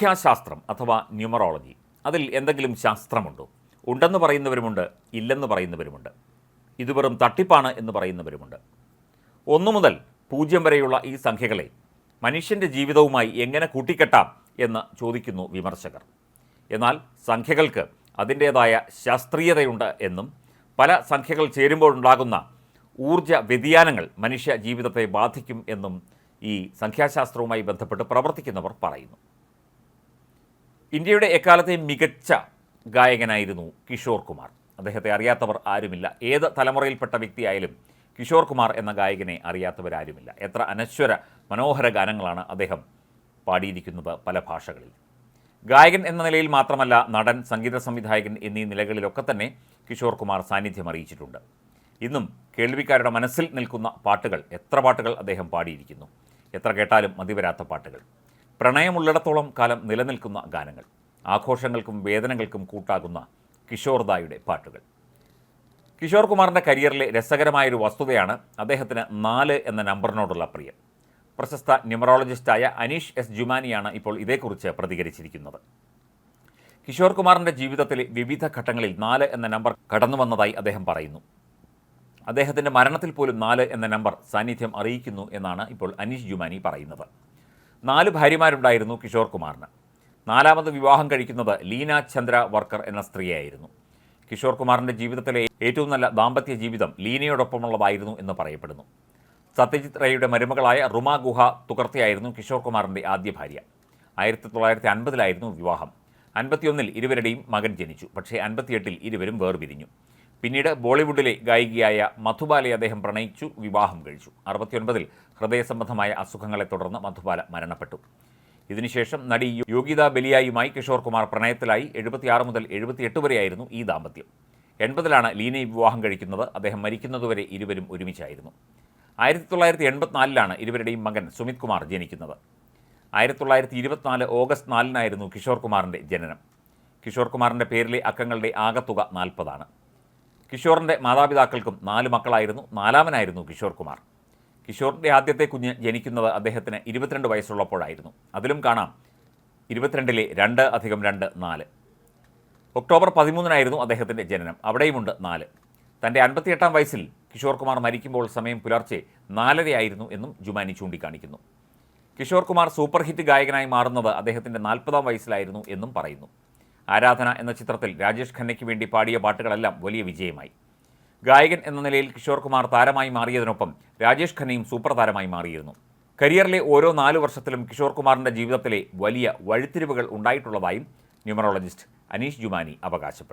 സംഖ്യാശാസ്ത്രം അഥവാ ന്യൂമറോളജി. അതിൽ എന്തെങ്കിലും ശാസ്ത്രമുണ്ടോ? ഉണ്ടെന്ന് പറയുന്നവരുമുണ്ട് ഇല്ലെന്ന് പറയുന്നവരുമുണ്ട്. ഇത് വെറും തട്ടിപ്പാണ് എന്ന് പറയുന്നവരുമുണ്ട്. ഒന്നു മുതൽ പൂജ്യം വരെയുള്ള ഈ സംഖ്യകളെ മനുഷ്യന്റെ ജീവിതവുമായി എങ്ങനെ കൂട്ടിക്കെട്ടാം എന്ന് ചോദിക്കുന്നു വിമർശകർ. എന്നാൽ സംഖ്യകൾക്ക് അതിന്റേതായ ശാസ്ത്രീയതയുണ്ട് എന്നും പല സംഖ്യകൾ ചേരുമ്പോഴുണ്ടാകുന്ന ഊർജ വ്യതിയാനങ്ങൾ മനുഷ്യ ജീവിതത്തെ ബാധിക്കും എന്നും ഈ സംഖ്യാശാസ്ത്രവുമായി ബന്ധപ്പെട്ട് പ്രവർത്തിക്കുന്നവർ പറയുന്നു. ഇന്ത്യയുടെ എക്കാലത്തെ മികച്ച ഗായകനായിരുന്നു കിഷോർ കുമാർ. അദ്ദേഹത്തെ അറിയാത്തവർ ആരുമില്ല. ഏത് തലമുറയിൽപ്പെട്ട വ്യക്തിയായാലും കിഷോർ കുമാർ എന്ന ഗായകനെ അറിയാത്തവരാരുമില്ല. എത്ര അനശ്വര മനോഹര ഗാനങ്ങളാണ് അദ്ദേഹം പാടിയിരിക്കുന്നത് പല ഭാഷകളിൽ. ഗായകൻ എന്ന നിലയിൽ മാത്രമല്ല നടൻ സംഗീത സംവിധായകൻ എന്നീ നിലകളിലൊക്കെ തന്നെ കിഷോർ കുമാർ സാന്നിധ്യം അറിയിച്ചിട്ടുണ്ട്. ഇന്നും കേൾവിക്കാരുടെ മനസ്സിൽ നിൽക്കുന്ന പാട്ടുകൾ എത്ര പാട്ടുകൾ അദ്ദേഹം പാടിയിരിക്കുന്നു? എത്ര കേട്ടാലും മതിവരാത്ത പാട്ടുകൾ. പ്രണയമുള്ളിടത്തോളം കാലം നിലനിൽക്കുന്ന ഗാനങ്ങൾ ആഘോഷങ്ങൾക്കും വേദനകൾക്കും കൂട്ടാകുന്ന കിഷോർദായുടെ പാട്ടുകൾ. കിഷോർ കുമാറിന്റെ കരിയറിലെ രസകരമായൊരു വസ്തുതയാണ് അദ്ദേഹത്തിന് നാല് എന്ന നമ്പറിനോടുള്ള പ്രിയം. പ്രശസ്ത ന്യൂമറോളജിസ്റ്റായ അനീഷ് എസ് ജുമാനിയാണ് ഇപ്പോൾ ഇതേക്കുറിച്ച് പ്രതികരിച്ചിരിക്കുന്നത്. കിഷോർ കുമാറിന്റെ ജീവിതത്തിലെ വിവിധ ഘട്ടങ്ങളിൽ നാല് എന്ന നമ്പർ കടന്നു വന്നതായി അദ്ദേഹം പറയുന്നു. അദ്ദേഹത്തിന്റെ മരണത്തിൽ പോലും നാല് എന്ന നമ്പർ സാന്നിധ്യം അറിയിക്കുന്നു എന്നാണ് ഇപ്പോൾ അനീഷ് ജുമാനി പറയുന്നത്. നാല് ഭാര്യമാരുണ്ടായിരുന്നു കിഷോർ കുമാറിന്. നാലാമത് വിവാഹം കഴിക്കുന്നത് ലീന ചന്ദ്ര വർക്കർ എന്ന സ്ത്രീയായിരുന്നു. കിഷോർ കുമാറിന്റെ ജീവിതത്തിലെ ഏറ്റവും നല്ല ദാമ്പത്യ ജീവിതം ലീനയോടൊപ്പമുള്ളതായിരുന്നു എന്ന് പറയപ്പെടുന്നു. സത്യജിത് റേയുടെ മരുമകളായ റുമ ഗുഹ തുകർത്തിയായിരുന്നു കിഷോർ കുമാറിന്റെ ആദ്യ ഭാര്യ. ആയിരത്തി തൊള്ളായിരത്തി അൻപതിലായിരുന്നു വിവാഹം. അൻപത്തിയൊന്നിൽ ഇരുവരുടെയും മകൻ ജനിച്ചു. പക്ഷേ അൻപത്തിയെട്ടിൽ ഇരുവരും വേർപിരിഞ്ഞു. പിന്നീട് ബോളിവുഡിലെ ഗായികയായ മധുബാലയെ അദ്ദേഹം പ്രണയിച്ചു വിവാഹം കഴിച്ചു. അറുപത്തിയൊൻപതിൽ ഹൃദയ സംബന്ധമായ അസുഖങ്ങളെ തുടർന്ന് മധുബാല മരണപ്പെട്ടു. ഇതിനുശേഷം നടി യോഗിത ബലിയായുമായി കിഷോർ കുമാർ പ്രണയത്തിലായി. എഴുപത്തിയാറ് മുതൽ എഴുപത്തിയെട്ട് വരെയായിരുന്നു ഈ ദാമ്പത്യം. എൺപതിലാണ് ലീനയെ വിവാഹം കഴിക്കുന്നത്. അദ്ദേഹം മരിക്കുന്നതുവരെ ഇരുവരും ഒരുമിച്ചായിരുന്നു. ആയിരത്തി തൊള്ളായിരത്തി എൺപത്തിനാലിലാണ് ഇരുവരുടെയും മകൻ സുമിത് കുമാർ ജനിക്കുന്നത്. ആയിരത്തി തൊള്ളായിരത്തി ഇരുപത്തിനാല് ഓഗസ്റ്റ് നാലിനായിരുന്നു കിഷോർ കുമാറിന്റെ ജനനം. കിഷോർ കുമാറിന്റെ പേരിലെ അക്കങ്ങളുടെ ആകത്തുക നാൽപ്പതാണ്. കിഷോറിന്റെ മാതാപിതാക്കൾക്കും നാല് മക്കളായിരുന്നു. നാലാമനായിരുന്നു കിഷോർ കുമാർ. കിഷോറിന്റെ ആദ്യത്തെ കുഞ്ഞ് ജനിക്കുന്നത് അദ്ദേഹത്തിന് ഇരുപത്തിരണ്ട് വയസ്സുള്ളപ്പോഴായിരുന്നു. അതിലും കാണാം ഇരുപത്തിരണ്ടിലെ രണ്ട് അധികം രണ്ട് നാല്. ഒക്ടോബർ പതിമൂന്നിനായിരുന്നു അദ്ദേഹത്തിന്റെ ജനനം. അവിടെയുമുണ്ട് നാല്. തന്റെ അൻപത്തിയെട്ടാം വയസ്സിൽ കിഷോർ കുമാർ മരിക്കുമ്പോൾ സമയം പുലർച്ചെ നാലരയായിരുന്നു എന്നും ജുമാനി ചൂണ്ടിക്കാണിക്കുന്നു. കിഷോർ കുമാർ സൂപ്പർ ഹിറ്റ് ഗായകനായി മാറുന്നത് അദ്ദേഹത്തിന്റെ നാൽപ്പതാം വയസ്സിലായിരുന്നു എന്നും പറയുന്നു. ആരാധന എന്ന ചിത്രത്തിൽ രാജേഷ് ഖന്നയ്ക്ക് വേണ്ടി പാടിയ പാട്ടുകളെല്ലാം വലിയ വിജയമായി. ഗായകൻ എന്ന നിലയിൽ കിഷോർ കുമാർ താരമായി മാറിയതിനൊപ്പം രാജേഷ് ഖന്നയും സൂപ്പർ താരമായി മാറിയിരുന്നു. കരിയറിലെ ഓരോ നാല് വർഷത്തിലും കിഷോർ കുമാറിന്റെ ജീവിതത്തിലെ വലിയ വഴിത്തിരിവുകൾ ഉണ്ടായിട്ടുള്ളതായും ന്യൂമറോളജിസ്റ്റ് അനീഷ് ജുമാനി അവകാശപ്പെട്ടു.